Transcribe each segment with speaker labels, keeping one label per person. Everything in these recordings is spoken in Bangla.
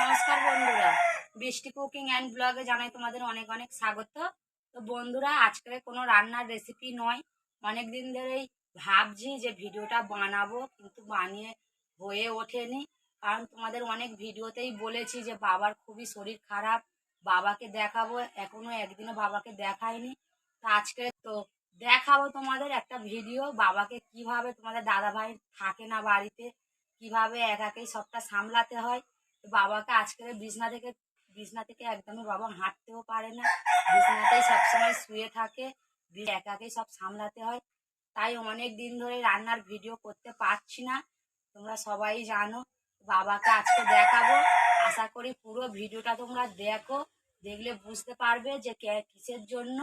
Speaker 1: নমস্কার বন্ধুরা। বৃষ্টি কুকিং অ্যান্ড ব্লগে জানাই তোমাদের অনেক অনেক স্বাগত। তো বন্ধুরা আজকে কোনো রান্নার রেসিপি নয়। অনেক দিন ধরেই ভাবছি যে ভিডিওটা বানাবো, কিন্তু বানিয়ে হয়ে ওঠেনি। কারণ তোমাদের অনেক ভিডিওতেই বলেছি যে বাবার খুবই শরীর খারাপ, বাবাকে দেখাবো। এখনও একদিনও বাবাকে দেখায়নি তো আজকে তো দেখাবো তোমাদের একটা ভিডিও, বাবাকে কীভাবে তোমাদের দাদা ভাই থাকে না বাড়িতে, কীভাবে একাকেই সবটা সামলাতে হয়। বাবাকে আজকে বিছনা থেকে বিছনা থেকে একদমই বাবা হাঁটতেও পারে না। বিছনাতেই সবসময় শুয়ে থাকে। একাকেই সব সামলাতে হয়। তাই অনেক দিন ধরে রান্নার ভিডিও করতে পারছি না। তোমরা সবাই জানো, বাবাকে আজকে দেখাবো। আশা করি পুরো ভিডিওটা তোমরা দেখো। দেখলে বুঝতে পারবে যে কিসের জন্য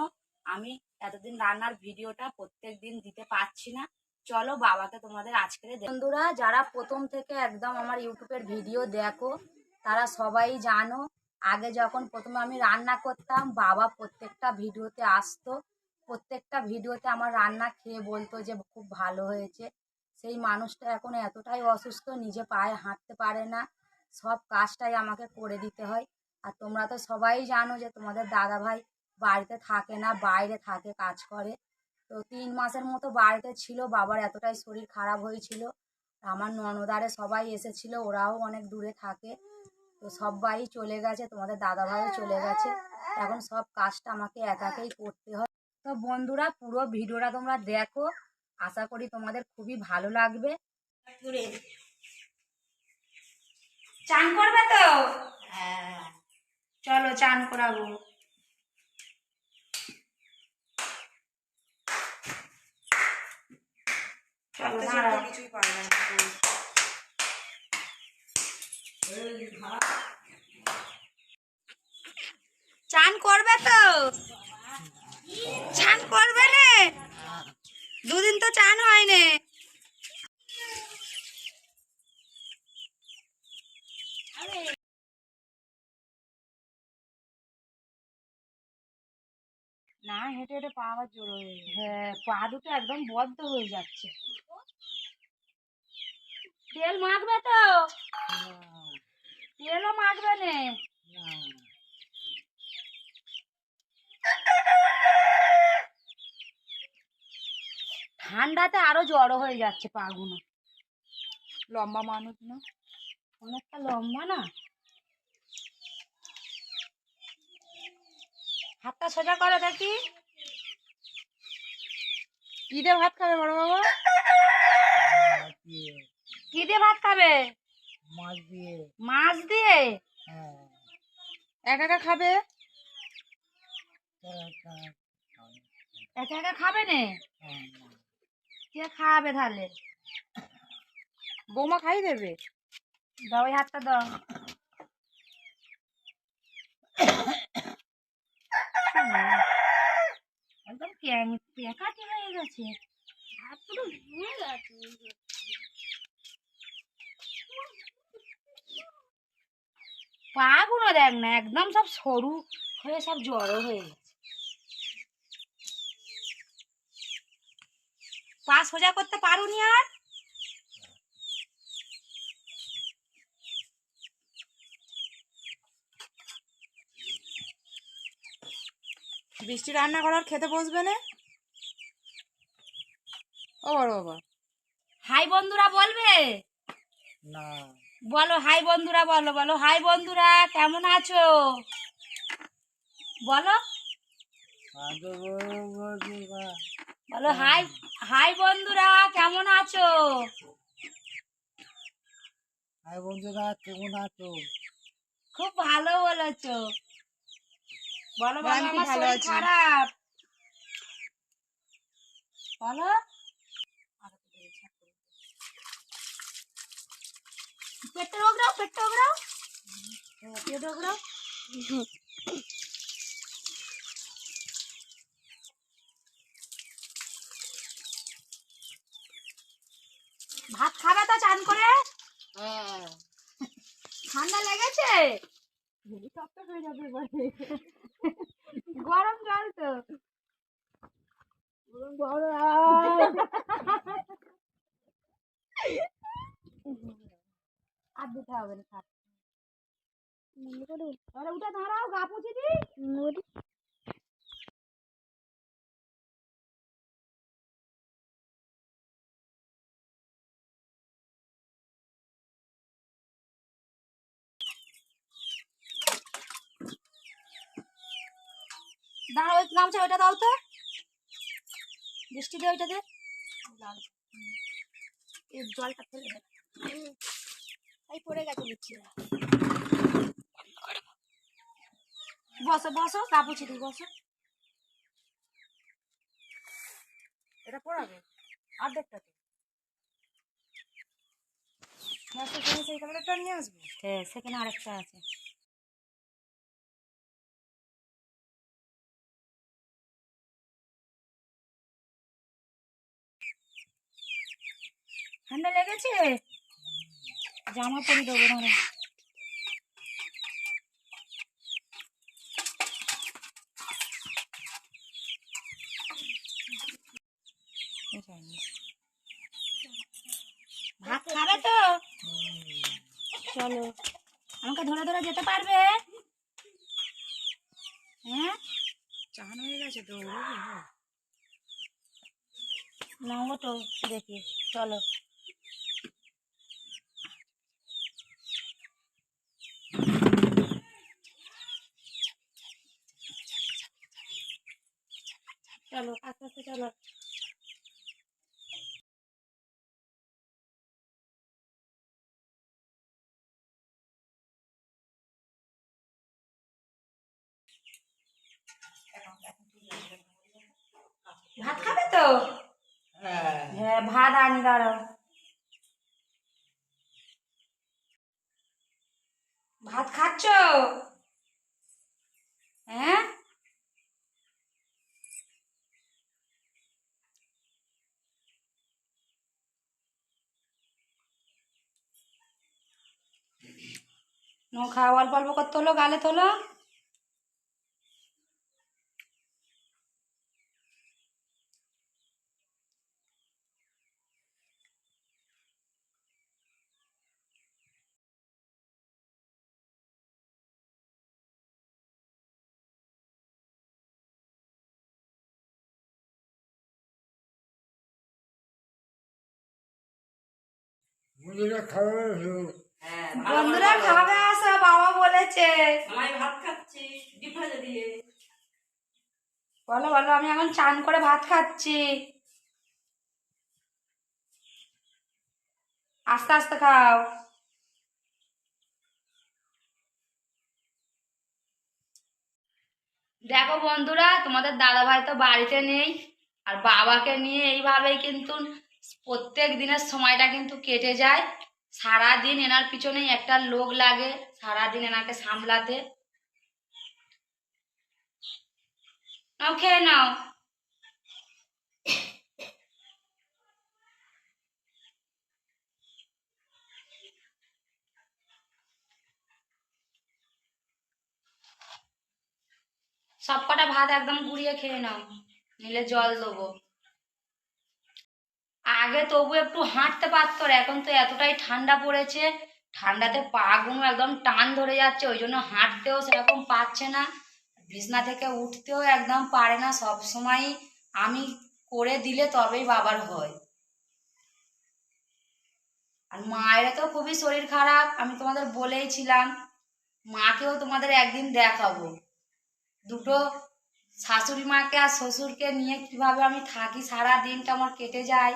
Speaker 1: আমি এতদিন রান্নার ভিডিওটা প্রত্যেক দিন দিতে পারছি না। চলো বাবাকে তোমাদের আজকে বন্ধুরা, যারা প্রথম থেকে একদম আমার ইউটিউবের ভিডিও দেখো তারা সবাই জানো, আগে যখন প্রথমে আমি রান্না করতাম, বাবা প্রত্যেকটা ভিডিওতে আসতো। প্রত্যেকটা ভিডিওতে আমার রান্না খেয়ে বলতো যে, খুব ভালো হয়েছে। সেই মানুষটা এখন এতটাই অসুস্থ, নিজে পায়ে হাঁটতে পারে না। সব কাজটাই আমাকে করে দিতে হয়। আর তোমরা তো সবাই জানো যে, তোমাদের দাদা ভাই বাড়িতে থাকে না, বাইরে থাকে, কাজ করে। তো তিন মাসের মতো বাড়িতে ছিল, বাবার এতটাই শরীর খারাপ হয়েছিল। আমার ননদারে সবাই এসেছিল, ওরাও অনেক দূরে থাকে। তো সবাই চলে গেছে তোমাদের দাদা ভাইও চলে গেছে। এখন সব কাজটা আমাকে একাকেই করতে হয়। তো বন্ধুরা পুরো ভিডিওটা তোমরা দেখো। আশা করি তোমাদের খুবই ভালো লাগবে। চান করবে তো? হ্যাঁ। চলো চান করাবো। চলো
Speaker 2: কিছুই পারবে না।
Speaker 1: চান করবে তো? চান করবে না? দুদিন তো চান হয়নি। না হেঁটে হেঁটে পা আবার জোর হয়ে হ্যাঁ পা দুটো একদম বদ্ধ হয়ে যাচ্ছে। তেল মাখবে তো? তেলও মাখবে না ঠান্ডাতে আরও জড়ো হয়ে যাচ্ছে পাগুনো।
Speaker 2: লম্বা মানুষ না?
Speaker 1: অনেকটা লম্বা না? হাতটা সোজা করো দেখি।
Speaker 2: কি দিয়ে ভাত খাবে বড় বাবা
Speaker 1: কি? দিয়ে ভাত খাবে?
Speaker 2: মাছ দিয়ে।
Speaker 1: মাছ দিয়ে?
Speaker 2: একা একা খাবে?
Speaker 1: একা একা খাবে নে? কে খাবে তাহলে?
Speaker 2: বৌমা খাই দেবে?
Speaker 1: দাও ওই হাতটা দাও। একদম ক্যাং- প্যাকাটি হয়ে গেছে। হাত পুরো ভেঙে গেছে পা গুলো দেখ না, একদম সব সরু হয়ে সব জড়ো হয়ে গেছে। পা সোজা করতে পারুনি আর?
Speaker 2: বৃষ্টি রান্না করার খেতে বসবে না? ও বড়
Speaker 1: হাই বন্ধুরা, বলবে?
Speaker 2: না।
Speaker 1: বলো হাই বন্ধুরা বলো বলো হাই বন্ধুরা কেমন আছো? বলো। বলো হাই হাই বন্ধুরা কেমন আছো?
Speaker 2: হাই বন্ধুরা কেমন আছো?
Speaker 1: খুব ভালো বলেছ। বলো বলো আমার শরীর খারাপ। বলো। পেটটা রোগড়াও পেটটা রোগড়াও পেট রোগড়াও ভাত খাবে তো চান করে?
Speaker 2: হ্যাঁ।
Speaker 1: ঠান্ডা লেগেছে?
Speaker 2: হয়ে যাবে
Speaker 1: গরম জল তো। আর দিতে হবে না থাক। আরে উঠে দাঁড়াও গা পুছি দি। দাঁড়াও ওই গামছা ওইটা দাও তো। বৃষ্টি দিয়ে ওইটা দে। জলটা ফেলে দে। এই পড়ে গেছে বুঝছি বসো বসো কাপুছি দি বসো।
Speaker 2: এটা পড়াবে? অর্ধেকটাতে। হ্যাঁ সেখানে সেই নিয়ে আসব?
Speaker 1: হ্যাঁ সেখানে আরেকটা আছে। ঠান্ডা লেগেছে? জামা পরে দেবো না ভাত খাবে তো? চলো। আমাকে ধরে ধরে যেতে পারবে? হ্যাঁ?
Speaker 2: চান হয়ে গেছে তো ওরকম
Speaker 1: তো দেখি। চলো। চলো আস্তে আস্তে চলো। ভাত খাবে তো? হ্যাঁ। ভাত আনি দাঁড়াও। ভাত খাচ্ছ? হ্যাঁ? নো খাও অল্প অল্প করে তোলো গালে তোলো।
Speaker 3: মুরগিটা খাবে
Speaker 1: বন্ধুরা খাবে আসো বাবা বলেছে।
Speaker 4: আমি ভাত খাচ্ছি ভাজা দিয়ে।
Speaker 1: বলো বলো আমি এখন চান করে ভাত খাচ্ছি। আস্তে আস্তে খাও। দেখো বন্ধুরা তোমাদের দাদা ভাই তো বাড়িতে নেই আর বাবাকে নিয়ে এইভাবেই কিন্তু প্রত্যেক দিনের সময়টা কিন্তু কেটে যায়। সারা দিন এনার পিছনেই একটা লোক লাগে সারা দিন এনাকে সামলাতে। নাও, খেয়ে নাও। সব কটা ভাত একদম গুড়িয়ে খেয়ে নাও, নিলে জল দেবো। আগে তবু একটু হাঁটতে পারতো এখন তো এতটাই ঠান্ডা পড়েছে। ঠান্ডাতে পা গুলো একদম টান ধরে যাচ্ছে, ওই জন্য হাঁটতেও সেরকম পারছে না। বিছনা থেকে উঠতেও একদম পারে না সব সময় আমি করে দিলে তবেই বাবার হয় আর মায়ের তো খুবই শরীর খারাপ, আমি তোমাদের বলেইছিলাম, মাকেও তোমাদের একদিন দেখাবো। দুটো শাশুড়ি মাকে আর শ্বশুরকে নিয়ে কীভাবে আমি থাকি সারা দিনটা আমার কেটে যায়।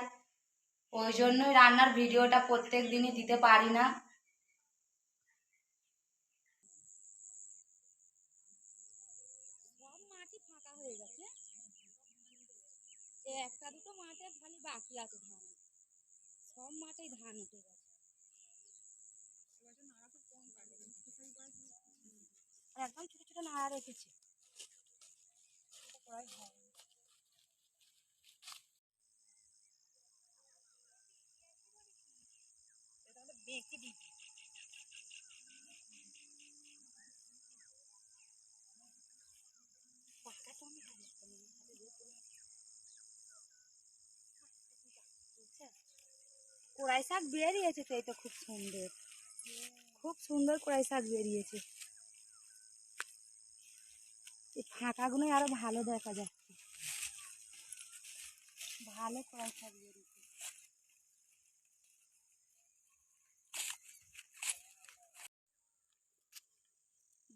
Speaker 1: ওই জন্যই রান্নার ভিডিওটা প্রত্যেক দিনই দিতে পারি না। একটা দুটো মাঠে বাকি আছে ধান। সব মাঠেই ধান উঠে গেছে। একদম ছোট ছোট নাড়া রেখেছে। কোড়াই শাক বেরিয়েছে তো, এই তো খুব সুন্দর। খুব সুন্দর কোড়াই শাক বেরিয়েছে। এই ফাঁকাগুলোই আরও ভালো দেখা যাচ্ছে। ভালো কড়াই শাক বেরিয়েছে।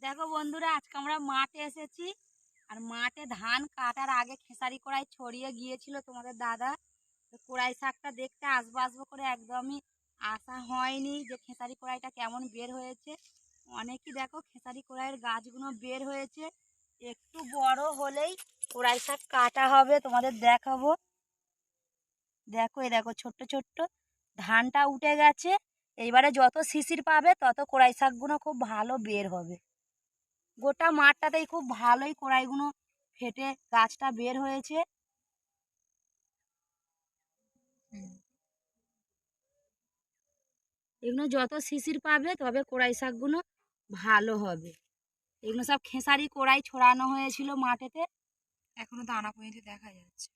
Speaker 1: দেখো বন্ধুরা, আজকে আমরা মাঠে এসেছি। আর মাঠে ধান কাটার আগে খেসারি কড়াই ছড়িয়ে গিয়েছিল তোমাদের দাদা। কড়াই শাকটা দেখতে আসব আসব করে একদমই আশা হয়নি যে খেসারি কড়াইটা কেমন বের হয়েছে। অনেকই দেখো খেসারি কড়াইয়ের গাছগুলো বের হয়েছে। একটু বড় হলেই কড়াই শাক কাটা হবে, তোমাদের দেখাবো। দেখো, এই দেখো ছোট্ট ছোট্ট ধানটা উঠে গেছে। এইবারে যত শিশির পাবে, তত কড়াই শাকগুলো খুব ভালো বের হবে। গোটা মাঠটাতেই খুব ভালোই কড়াইগুলো ফেটে গাছটা বের হয়েছে। এগুলো যত শিশির পাবে তবে কড়াই শাকগুলো ভালো হবে। এগুলো সব খেসারি কড়াই ছড়ানো হয়েছিল মাঠেতে।
Speaker 2: এখনও দানা পর্যন্ত দেখা যাচ্ছে।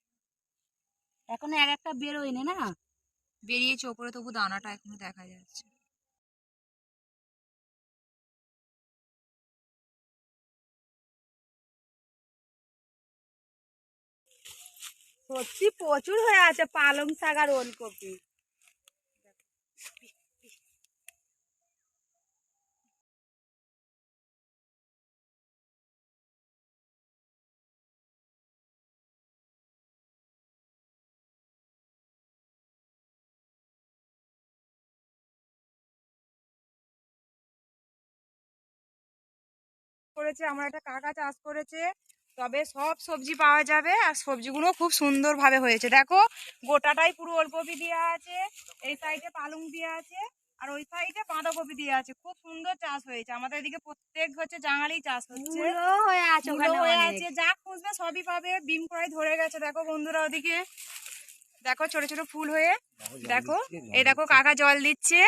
Speaker 1: এখনও এক একটা বেরোয়নি না?
Speaker 2: বেরিয়েছে, ওপরে তবু দানাটা এখনও দেখা যাচ্ছে।
Speaker 1: সত্যি প্রচুর হয়ে আছে পালং শাক আর ওলকপি।
Speaker 2: করেছে আমার একটা কাকা চাষ করেছে। তবে সব সবজি পাওয়া যাবে আর সবজিগুলো খুব সুন্দরভাবে হয়েছে। দেখো গোটাটাই পুরো ওলকপি দেওয়া আছে এই সাইডে পালং দেওয়া আছে আর ওই সাইডে বাঁধাকপি দেওয়া আছে। খুব সুন্দর চাষ হয়েছে। আমাদের এদিকে প্রত্যেক হচ্ছে জাঙালি চাষ হচ্ছে।
Speaker 1: হয়ে
Speaker 2: হয়ে। আছে। যা খুঁজবে সবই পাবে। বিম কড়াই ধরে গেছে। দেখো বন্ধুরা ওদিকে। দেখো ছোট ছোট ফুল হয়ে। দেখো এই দেখো কাকা জল দিচ্ছে।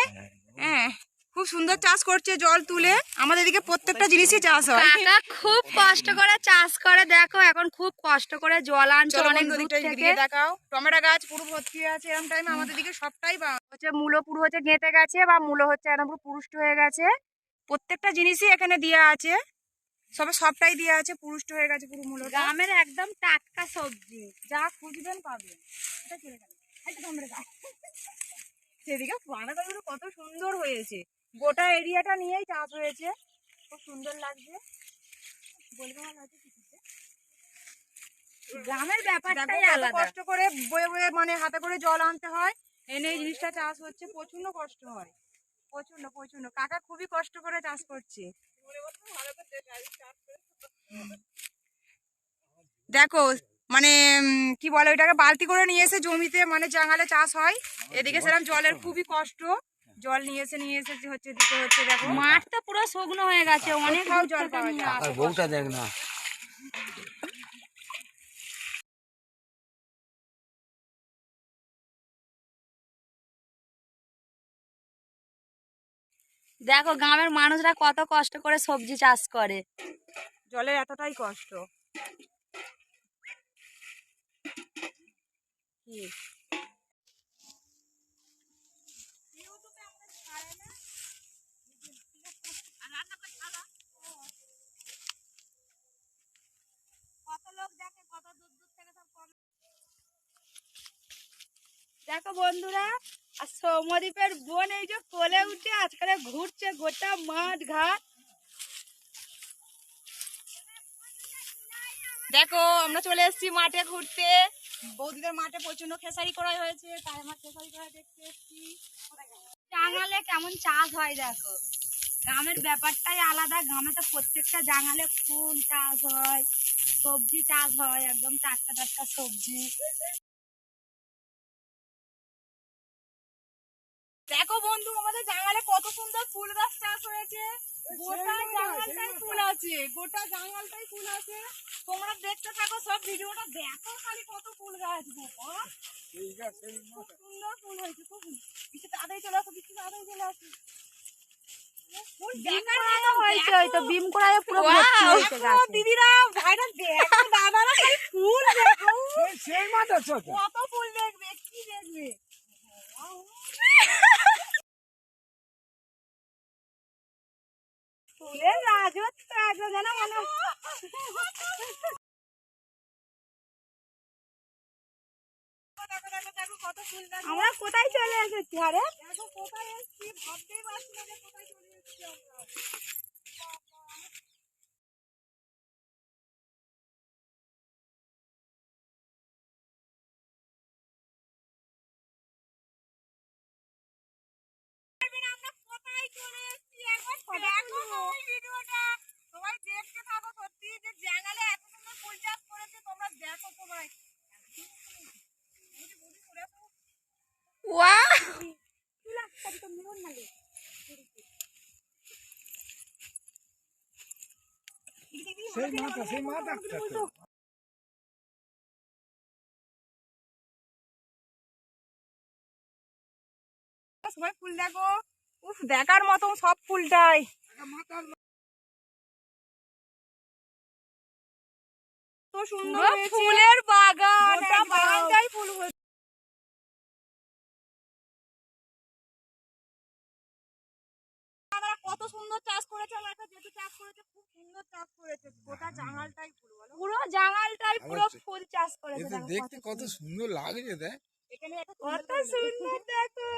Speaker 2: হ্যাঁ। খুব সুন্দর চাষ করছে জল তুলে। আমাদের এদিকে প্রত্যেকটা জিনিসই চাষ হয়।
Speaker 1: কাকা খুব কষ্ট করে চাষ করে দেখো এখন খুব কষ্ট করে জল আনছে অনেক দূর থেকে।
Speaker 2: দেখাও। টমেটো গাছ পুরো ভর্তি আছে এরকম টাইমে আমাদের দিকে সবটাই পাওয়া হচ্ছে মূলো পুরো হচ্ছে গেঁথে গেছে বা মূলো হচ্ছে একদম পুরো পুরুষ্ট হয়ে গেছে। প্রত্যেকটা জিনিসই এখানে দেওয়া আছে। সবে সবটাই দেওয়া আছে পুরুষ্ট হয়ে গেছে পুরো মূলো।
Speaker 1: গ্রামের একদম টাটকা সবজি
Speaker 2: যা খুঁজবেন পাবেন। এটা চলে গেল এই তো টমেটো গাছ। সেদিকে বাঁধাকপিগুলো কত সুন্দর হয়েছে। গোটা এরিয়াটা নিয়েই চাষ হয়েছে। খুব সুন্দর লাগছে।
Speaker 1: গ্রামের ব্যাপারটাই আলাদা।
Speaker 2: কষ্ট করে বয়ে বয়ে মানে হাতে করে জল আনতে হয় এনে এই জিনিসটা চাষ হচ্ছে প্রচণ্ড কষ্ট হয়। প্রচণ্ড প্রচণ্ড। কাকা খুবই কষ্ট করে চাষ করছে। দেখো মানে কি বলে ওইটাকে বালতি করে নিয়ে এসে জমিতে মানে জাঙালে চাষ হয়। এদিকে সেরকম জলের খুবই কষ্ট। জল নিয়ে এসে নিয়ে এসে হচ্ছে দিতে হচ্ছে দেখো।
Speaker 1: মাঠ তো পুরো শুকনো হয়ে গেছে অনেক
Speaker 2: জল পাওয়া যায়
Speaker 3: বউটা দেখ না।
Speaker 1: দেখো গ্রামের মানুষরা কত কষ্ট করে সবজি চাষ করে।
Speaker 2: জলের এতটাই কষ্ট। কি?
Speaker 1: দেখো বন্ধুরা, আর সৌমদ্বীপের বোন এই যে কোলে উঠে আজকাল ঘুরছে গোটা মাঠ ঘাট।
Speaker 2: দেখো, আমরা চলে এসেছি মাঠে ঘুরতে। বৌদিদের মাঠে প্রচণ্ড খেসারি করা হয়েছে, তাই আমরা খেসারি করা দেখতে এসেছি।
Speaker 1: জাঙালে কেমন চাষ হয় দেখো। গ্রামের ব্যাপারটাই আলাদা, গ্রামে তো প্রত্যেকটা জাঙালে ফুল চাষ হয়, সবজি চাষ হয়, একদম টাটকা টাটকা সবজি।
Speaker 2: দেখো বন্ধু আমাদের জাঙালে কত সুন্দর ফুল গাছ চাষ হয়েছে। গোটা জাঙালটাই ফুল আছে গোটা জাঙালটাই ফুল আছে। তোমরা দেখতে থাকো সব ভিডিওটা দেখো খালি কত ফুল গাছ দেখো। খুব সুন্দর ফুল হয়েছে খুব কিছু তাড়াতাড়ি চলে আসো কিছু তাড়াতাড়ি আসো। দিদিরা ভাইরা দেখো দাদারা খালি ফুল দেখো। কত ফুল দেখবে কি দেখবে? ফুলের রাজত্ব একদম যেন মনে আমরা কোথায় চলে এসেছি, আরে? কোথায় এসেছি ভাবতেই পারছি কোথায় চলে এসেছি আমরা আমরা কোথায় চলে এসেছি একবার দেখো ওই ভিডিওটা। সবাই দেখতে থাকো সত্যি যে জানালে এত সুন্দর ফুল চাষ করেছে তোমরা দেখো সবাই।
Speaker 3: সেই মাথা সেই মাথা
Speaker 2: দেখার মতন সব ফুলটাই। তো সুন্দর ফুলের বাগান বাগানটাই ফুল কত সুন্দর চাষ করেছে আমার একটা যেহেতু চাষ করেছে খুব সুন্দর চাষ করেছে। গোটা জাঙালটাই ফুল পুরো জাঙালটাই পুরো ফুল চাষ করেছে
Speaker 3: দেখতে কত সুন্দর। লাগছে দেখ।
Speaker 2: এখানে কত সুন্দর দেখো।